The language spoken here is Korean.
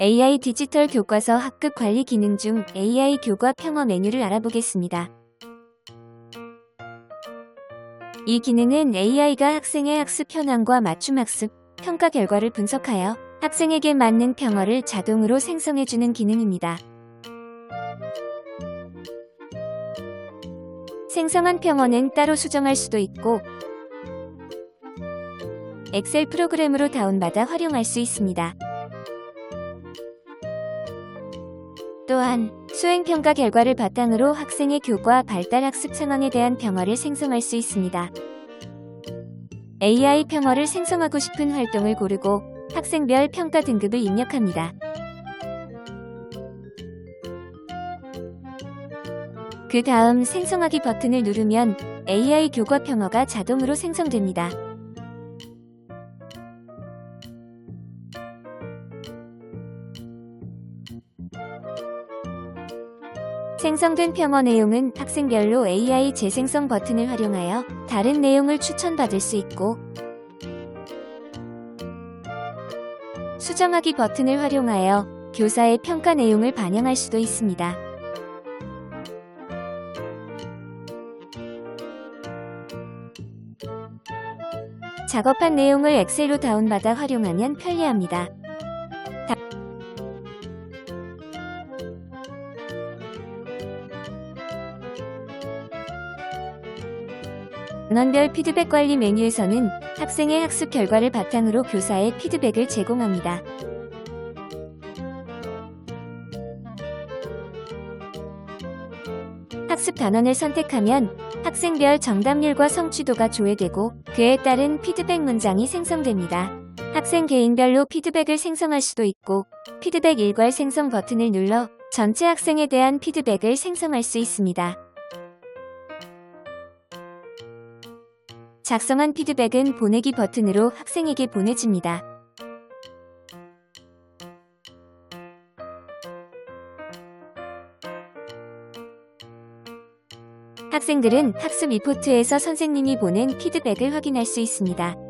AI 디지털 교과서 학급 관리 기능 중 AI 교과 평어 메뉴를 알아보겠습니다. 이 기능은 AI가 학생의 학습 현황과 맞춤 학습, 평가 결과를 분석하여 학생에게 맞는 평어를 자동으로 생성해주는 기능입니다. 생성한 평어는 따로 수정할 수도 있고 엑셀 프로그램으로 다운받아 활용할 수 있습니다. 또한 수행평가 결과를 바탕으로 학생의 교과 발달 학습 상황에 대한 평어를 생성할 수 있습니다. AI 평어를 생성하고 싶은 활동을 고르고 학생별 평가 등급을 입력합니다. 그 다음 생성하기 버튼을 누르면 AI 교과 평어가 자동으로 생성됩니다. 생성된 평어 내용은 학생별로 AI 재생성 버튼을 활용하여 다른 내용을 추천받을 수 있고 수정하기 버튼을 활용하여 교사의 평가 내용을 반영할 수도 있습니다. 작업한 내용을 엑셀로 다운받아 활용하면 편리합니다. 단원별 피드백 관리 메뉴에서는 학생의 학습 결과를 바탕으로 교사의 피드백을 제공합니다. 학습 단원을 선택하면 학생별 정답률과 성취도가 조회되고 그에 따른 피드백 문장이 생성됩니다. 학생 개인별로 피드백을 생성할 수도 있고 피드백 일괄 생성 버튼을 눌러 전체 학생에 대한 피드백을 생성할 수 있습니다. 작성한 피드백은 보내기 버튼으로 학생에게 보내집니다. 학생들은 학습 리포트에서 선생님이 보낸 피드백을 확인할 수 있습니다.